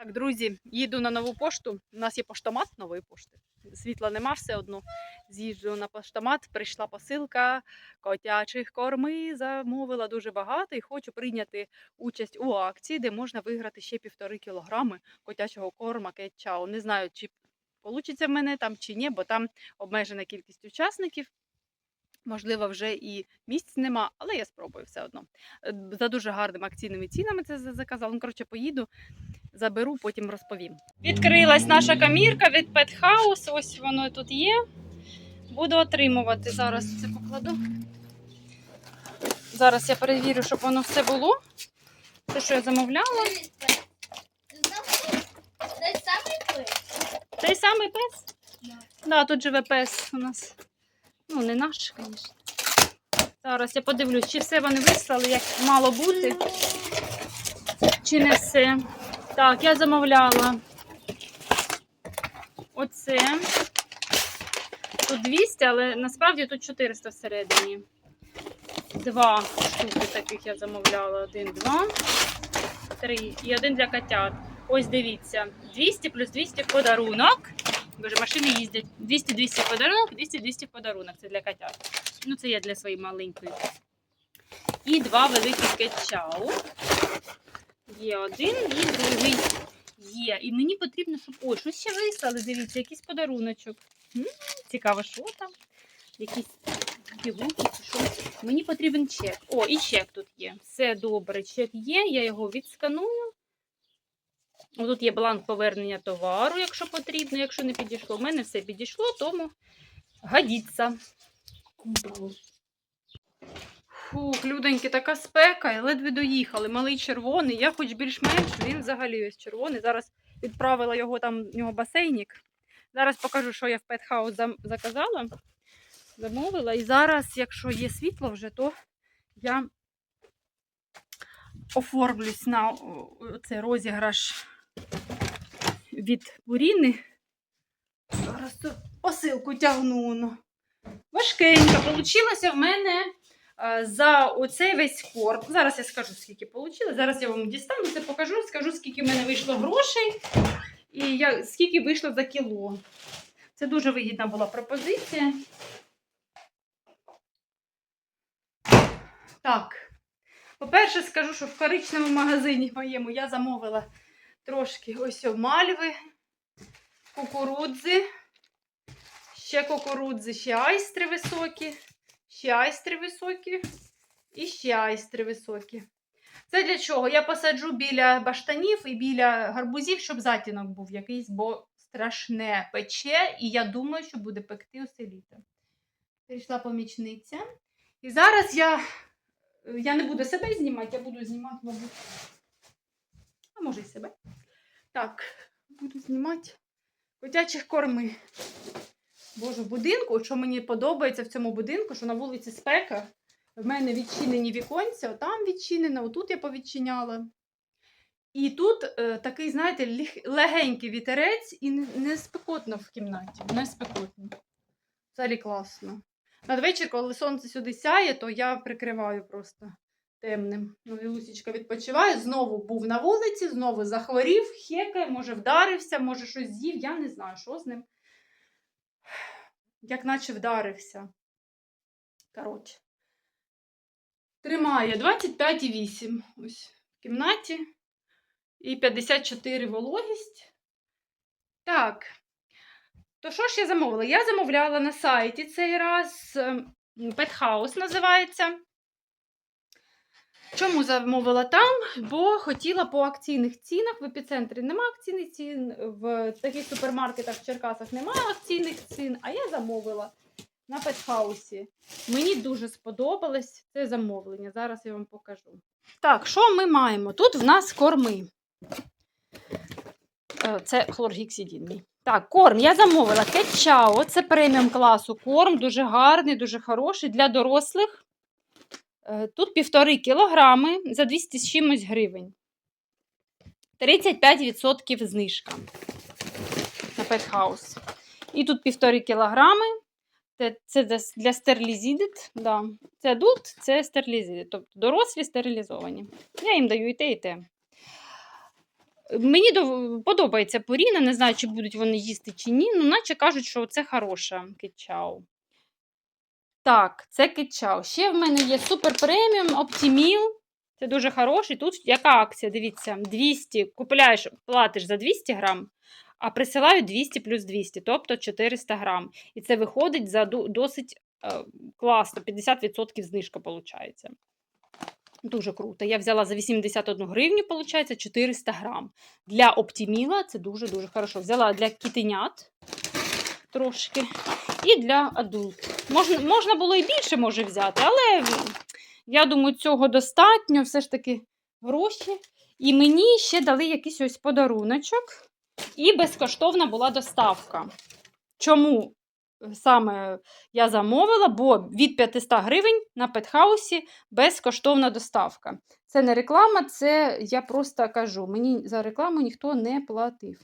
Так, друзі, їду на нову пошту. У нас є поштомат нової пошти. Світла нема все одно. З'їжджу на поштомат, прийшла посилка котячих корми. Замовила дуже багато і хочу прийняти участь у акції, де можна виграти ще півтори кілограми котячого корма кетчау. Не знаю, чи вийде в мене там чи ні, бо там обмежена кількість учасників. Можливо, вже і місць нема, але я спробую все одно. Е, За дуже гарними акційними цінами це за- заказала. Ну, коротше, поїду, заберу, потім розповім. Відкрилась наша камірка від Pet House. Ось воно тут є. Буду отримувати. Зараз це покладу. Зараз я перевірю, щоб воно все було. Те, що я замовляла. Той самий пес? Той самий пес? Да. Да, тут живе пес у нас. Ну, не наш, звісно. Зараз я подивлюсь, чи все вони вислали, як мало бути, чи не все. Так, я замовляла оце. Тут 200, але насправді тут 400 всередині. Два штуки таких я замовляла. Один, два, три. І один для котят. Ось дивіться. 200 плюс 200 подарунок. Боже, машини їздять. 200-200 подарунок, 200-200 подарунок. Це для котят. Ну, це я для своєї маленької. І два великих кетчау. Є один і другий. Є. І мені потрібно, щоб. Ой, щось ще вислали, дивіться, якийсь подаруночок. Цікаво, що там? Якісь пігулки чи що. Мені потрібен чек. О, і чек тут є. Все добре, чек є, я його відсканую. Тут є бланк повернення товару, якщо потрібно, якщо не підійшло. У мене все підійшло, тому годиться. Фух, люденьки, така спека, і ледве доїхали. Малий червоний. Я хоч більш-менш, він взагалі ось червоний. Зараз відправила його там, в нього басейнік. Зараз покажу, що я в Петхаус заказала, замовила. І зараз, якщо є світло вже, то я оформлюсь на цей розіграш від Буріни. Зараз тут посилку тягну. ну. Важкенько. Получилося в мене за оцей весь корм. Зараз я скажу, скільки вийшло. Зараз я вам дістану, це покажу, скажу, скільки в мене вийшло грошей і я, скільки вийшло за кіло. Це дуже вигідна була пропозиція. Так. По-перше, скажу, що в коричневому магазині моєму я замовила трошки ось мальви, кукурудзи, ще кукурудзи, ще айстри високі, ще айстри високі і ще айстри високі. Це для чого? Я посаджу біля баштанів і біля гарбузів, щоб затінок був якийсь, бо страшне пече, і я думаю, що буде пекти усе літо. Прийшла помічниця. І зараз я, я не буду себе знімати, я буду знімати, мабуть. А може і себе. Так, буду знімати котячих корми. Боже, в будинку, що мені подобається в цьому будинку, що на вулиці спека. В мене відчинені віконця, там відчинено, отут я повідчиняла. І тут е, такий, знаєте, легенький вітерець і не, спекотно в кімнаті. Не спекотно. Взагалі класно. Надвечір, коли сонце сюди сяє, то я прикриваю просто темним. Ну, Лусічка відпочиває, знову був на вулиці, знову захворів, хекає, може вдарився, може щось з'їв, я не знаю, що з ним. Як наче вдарився. Коротше. Тримає 25,8 ось в кімнаті. І 54 вологість. Так. То що ж я замовила? Я замовляла на сайті цей раз. Петхаус називається. Чому замовила там? Бо хотіла по акційних цінах. В епіцентрі нема акційних цін, в таких супермаркетах в Черкасах немає акційних цін, а я замовила на Петхаусі. Мені дуже сподобалось це замовлення. Зараз я вам покажу. Так, що ми маємо? Тут в нас корми. Е, Це хлоргіксидін. Так, корм. Я замовила кетчао. Це преміум класу корм. Дуже гарний, дуже хороший для дорослих. Е, Тут півтори кілограми за 200 з чимось гривень. 35% знижка на Петхаус. І тут півтори кілограми. Це, для стерилізідит. Да. Це адулт, це стерилізідит. Тобто дорослі стерилізовані. Я їм даю і те, і те. Мені подобається поріна, не знаю, чи будуть вони їсти чи ні, ну наче кажуть, що це хороша кетчау. Так, це кетчау. Ще в мене є супер преміум Оптіміл. Це дуже хороший. Тут яка акція? Дивіться, 200. Купляєш, платиш за 200 грам, а присилають 200 плюс 200, тобто 400 грам. І це виходить за досить е, класно, 50% знижка виходить. Дуже круто. Я взяла за 81 гривню, виходить, 400 грам. Для оптіміла це дуже-дуже хорошо. Взяла для кітенят трошки і для адулт. Можна, можна було і більше може взяти, але я думаю, цього достатньо. Все ж таки гроші. І мені ще дали якийсь ось подаруночок, і безкоштовна була доставка. Чому саме я замовила? Бо від 500 гривень на петхаусі безкоштовна доставка. Це не реклама, це я просто кажу. Мені за рекламу ніхто не платив.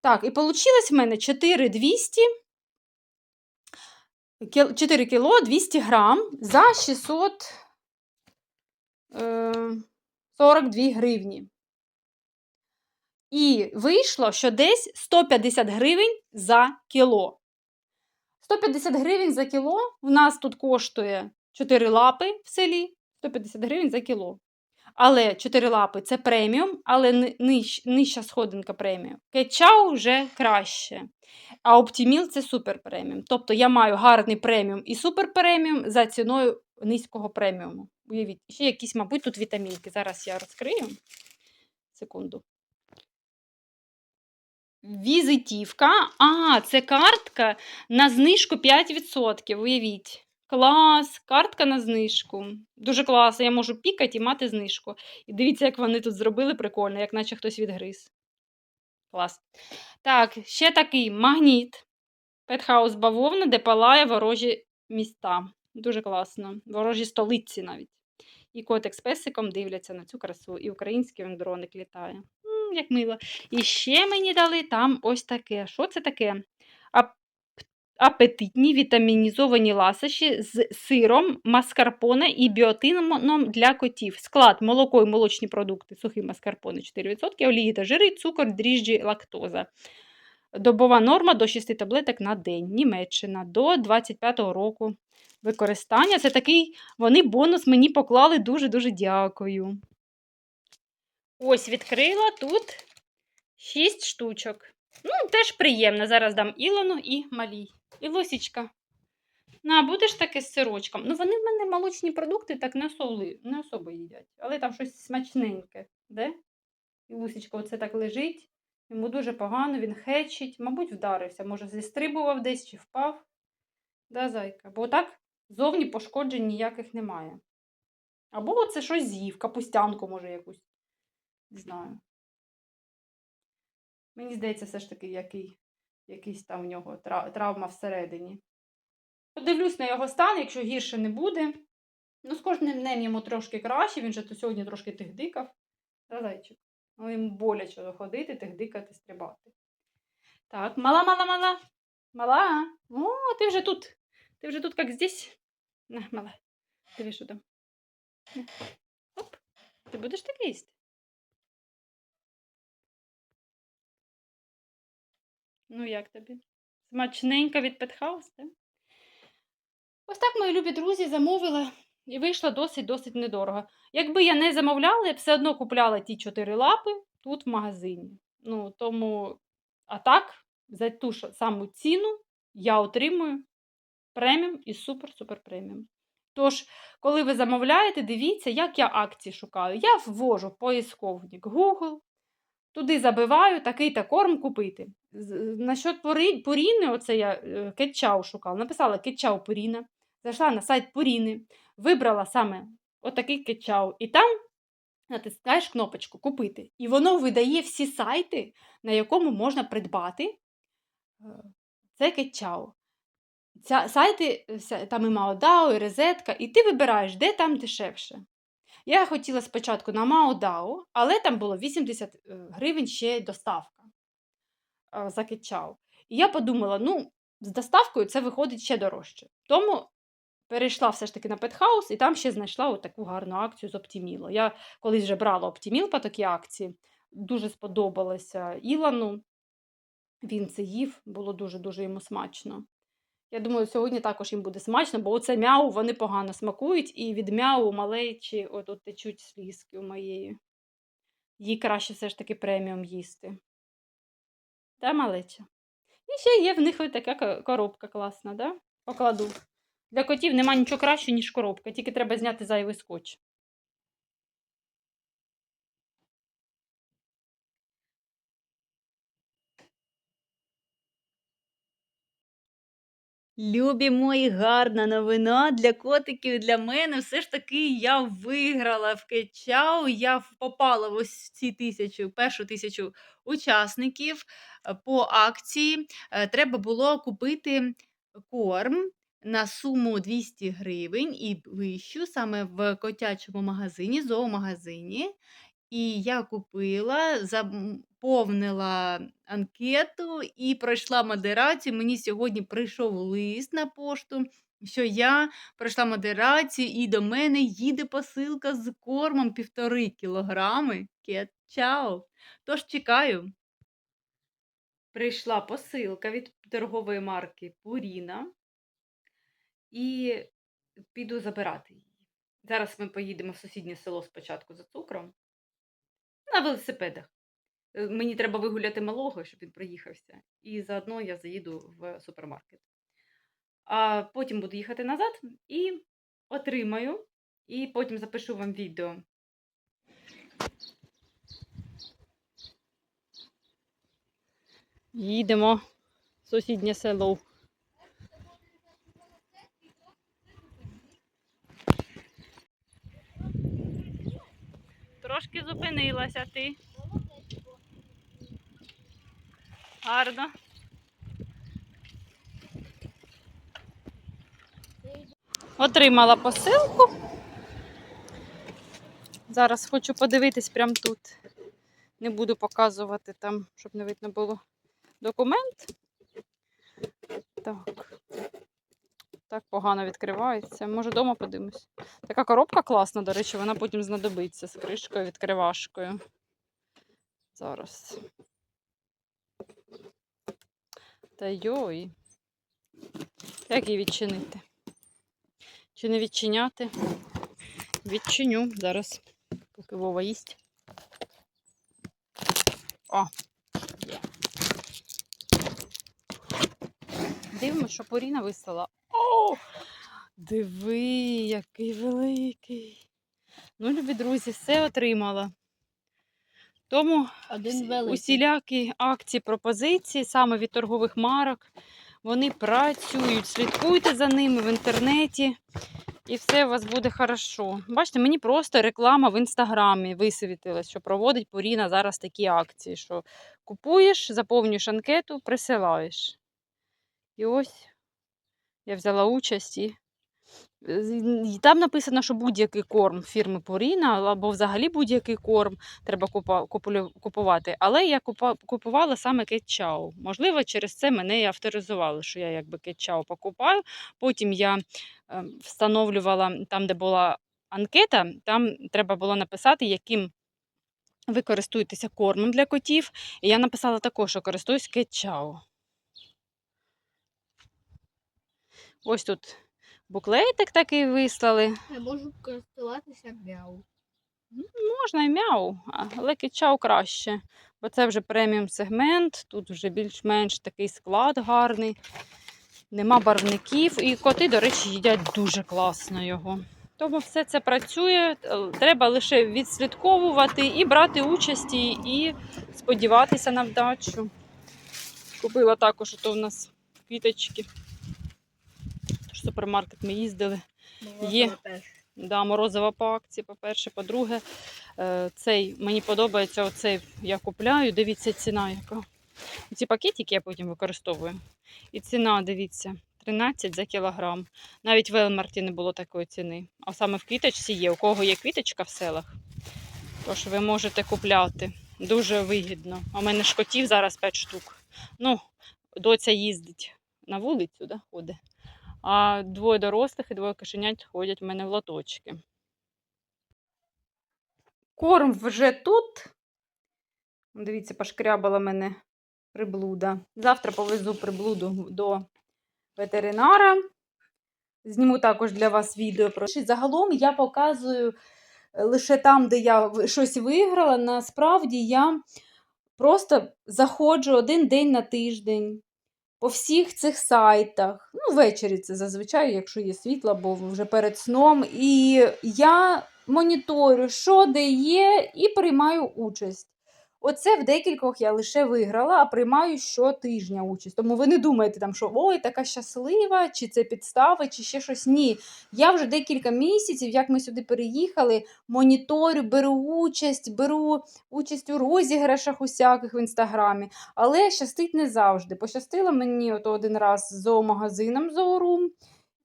Так, і вийшло в мене 4200 кіл- 4 кіло 200 грам за 642 гривні. І вийшло, що десь 150 гривень за кіло. 150 гривень за кіло у нас тут коштує 4 лапи в селі. 150 гривень за кіло. Але 4 лапи це преміум, але ни- ниж, нижча сходинка преміум. Кетчау вже краще. А Оптіміл це супер преміум. Тобто я маю гарний преміум і супер преміум за ціною низького преміуму. Уявіть, ще якісь, мабуть, тут вітамінки. Зараз я розкрию. Секунду. Візитівка. А, це картка на знижку 5%. Уявіть. Клас, картка на знижку. Дуже класно. Я можу пікати і мати знижку. І дивіться, як вони тут зробили прикольно, як наче хтось відгриз. Клас. Так, ще такий магніт. Петхаус бавовна, де палає ворожі міста. Дуже класно. Ворожі столиці навіть. І котик з песиком дивляться на цю красу. І український він дроник літає. М, як мило. І ще мені дали там ось таке. Що це таке? Ап- Апетитні вітамінізовані ласощі з сиром, маскарпоне і біотином для котів. Склад молоко і молочні продукти, сухі маскарпоне 4%, олії та жири, цукор, дріжджі, лактоза. Добова норма до 6 таблеток на день. Німеччина до 25-го року використання. Це такий, вони бонус мені поклали дуже-дуже дякую. Ось відкрила тут 6 штучок. Ну, теж приємно. Зараз дам Ілону і малій. Ілосічка. На, будеш таке з сирочком. Ну, вони в мене молочні продукти так не особо, не особо їдять. Але там щось смачненьке. Де? Ілусічка оце так лежить. Йому дуже погано, він хечить, мабуть, вдарився. Може, зістрибував десь чи впав. Да, зайка. Бо так зовні пошкоджень ніяких немає. Або це щось з'їв, капустянку, може, якусь. Не знаю. Мені здається, все ж таки, який, якийсь там в нього травма всередині. Подивлюсь на його стан, якщо гірше не буде. Ну, з кожним днем йому трошки краще, він же то сьогодні трошки тихдикав. Та зайчик. Ну, йому боляче ходити, тихдикати, стрибати. Так, мала, мала, мала. Мала. О, ти вже тут. Ти вже тут, як здесь. На, мала. Диви, що там. Оп. Ти будеш таке їсти? Ну, як тобі? Смачненька від Петхаус, так? Ось так, мої любі друзі, замовила і вийшло досить-досить недорого. Якби я не замовляла, я б все одно купляла ті чотири лапи тут в магазині. Ну, тому, а так, за ту ж саму ціну я отримую преміум і супер-супер преміум. Тож, коли ви замовляєте, дивіться, як я акції шукаю. Я ввожу в поисковник Google, туди забиваю такий-то корм купити. Насчет Пуріни, оце я е, кетчау шукала. Написала кетчау Пуріна, зайшла на сайт Пуріни, вибрала саме отакий кетчау. І там натискаєш кнопочку Купити. І воно видає всі сайти, на якому можна придбати е, це кетчау. Ця, сайти, е, там і Маодао, і Резетка, і ти вибираєш, де там дешевше. Я хотіла спочатку на Маодао, але там було 80 е, гривень ще доставка за кетчау. І я подумала, ну, з доставкою це виходить ще дорожче. Тому перейшла все ж таки на Петхаус і там ще знайшла таку гарну акцію з Оптіміло. Я колись вже брала Оптіміл по такій акції. дуже сподобалося Ілану. Він це їв, було дуже-дуже йому смачно. Я думаю, сьогодні також їм буде смачно, бо оце мяу вони погано смакують, і від мяу малечі от, от течуть слізки у моєї. Їй краще все ж таки преміум їсти. Та малеча. І ще є в них така коробка класна, да? Покладу. Для котів нема нічого краще, ніж коробка, тільки треба зняти зайвий скотч. Любі мої, гарна новина для котиків для мене. Все ж таки я виграла в кетчау. Я попала в ось ці тисячу, першу тисячу учасників е, по акції. Е, Треба було купити корм на суму 200 гривень і вищу саме в котячому магазині, зоомагазині. І я купила, заповнила анкету і пройшла модерацію. Мені сьогодні прийшов лист на пошту, що я пройшла модерацію, і до мене їде посилка з кормом півтори кілограми. Кетчау. Тож чекаю. Прийшла посилка від торгової марки Purina. І піду забирати її. Зараз ми поїдемо в сусіднє село спочатку за цукром. На велосипедах. Е, Мені треба вигуляти малого, щоб він проїхався. І заодно я заїду в супермаркет. А потім буду їхати назад і отримаю. І потім запишу вам відео. Їдемо в сусіднє село. Трошки зупинилася ти. Гарно. Отримала посилку. Зараз хочу подивитись прямо тут. Не буду показувати там, щоб не видно було документ. Так. Так погано відкривається. Може, вдома подивимось. Така коробка класна, до речі, вона потім знадобиться з кришкою, відкривашкою. Зараз. Та йой. Як її відчинити? Чи не відчиняти? Відчиню зараз, поки Вова їсть. О. Дивимося, що Поріна вислала. О! Диви, який великий. Ну, любі друзі, все отримала. Тому Один Усілякі акції, пропозиції саме від торгових марок. Вони працюють. Слідкуйте за ними в інтернеті, і все у вас буде хорошо. Бачите, мені просто реклама в інстаграмі висвітилась, що проводить Поріна зараз такі акції, що купуєш, заповнюєш анкету, присилаєш. І ось я взяла участь і. Там написано, що будь-який корм фірми Purina або взагалі будь-який корм треба купувати. Але я купувала саме кетчау. Можливо, через це мене і авторизували, що я якби кетчау покупаю. Потім я е, встановлювала там, де була анкета, там треба було написати, яким ви користуєтеся кормом для котів. І я написала також, що користуюсь кетчау. Ось тут буклетик такий вислали. Я можу користуватися мяу. Можна і мяу, але кетчау краще. Бо це вже преміум сегмент, тут вже більш-менш такий склад гарний. Нема барвників. І коти, до речі, їдять дуже класно його. Тому все це працює. е, Треба лише відслідковувати і брати участь, і- сподіватися на вдачу. Купила також ото в нас квіточки. Супермаркет ми їздили. Є. Да, морозива по акції, по-перше. По-друге, е, цей мені подобається оцей я купляю. Дивіться, ціна яка. Ці пакетики я потім використовую. І ціна, дивіться, 13 за кілограм. Навіть в Елмарті не було такої ціни. А саме в квіточці є. У кого є квіточка в селах, тож ви можете купляти. Дуже вигідно. А у мене ж котів зараз 5 штук. Ну, доця їздить на вулицю, да, ходить. А двоє дорослих і двоє кошенят ходять в мене в лоточки. Корм вже тут. Дивіться, пошкрябала мене приблуда. Завтра повезу приблуду до ветеринара. Зніму також для вас відео про загалом я показую е, лише там, де я щось виграла. Насправді я просто заходжу один день на тиждень по всіх цих сайтах. Ну, ввечері це зазвичай, якщо є світло, бо вже перед сном. І я моніторю, що де є, і приймаю участь. Оце в декількох я лише виграла, а приймаю щотижня участь. Тому ви не думаєте, там, що ой, така щаслива, чи це підстави, чи ще щось. Ні. Я вже декілька місяців, як ми сюди переїхали, моніторю, беру участь, беру участь у розіграшах усяких в інстаграмі. Але щастить не завжди. Пощастило мені ото один раз з зоомагазином Зоорум.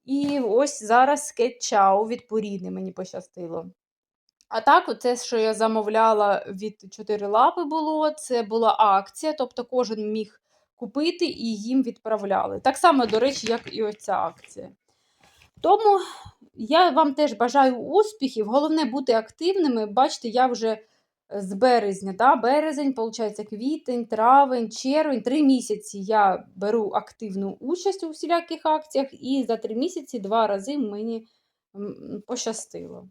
І ось зараз скетчау від Поріни мені пощастило. А так, оце, що я замовляла від чотири лапи було, це була акція, тобто кожен міг купити і їм відправляли. Так само, до речі, як і оця акція. Тому я вам теж бажаю успіхів. Головне бути активними. Бачите, я вже з березня, да? березень, виходить, квітень, травень, червень. Три місяці я беру активну участь у всіляких акціях, і за три місяці два рази мені пощастило.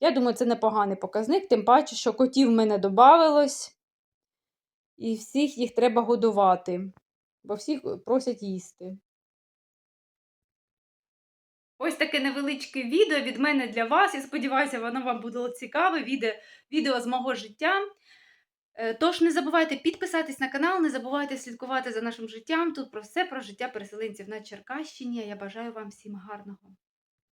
Я думаю, це непоганий показник, тим паче, що котів в мене додавалось, і всіх їх треба годувати, бо всіх просять їсти. Ось таке невеличке відео від мене для вас. Я сподіваюся, воно вам було цікаве. Відео, відео з мого життя. Е, Тож не забувайте підписатись на канал, не забувайте слідкувати за нашим життям. Тут про все про життя переселенців на Черкащині. Я бажаю вам всім гарного.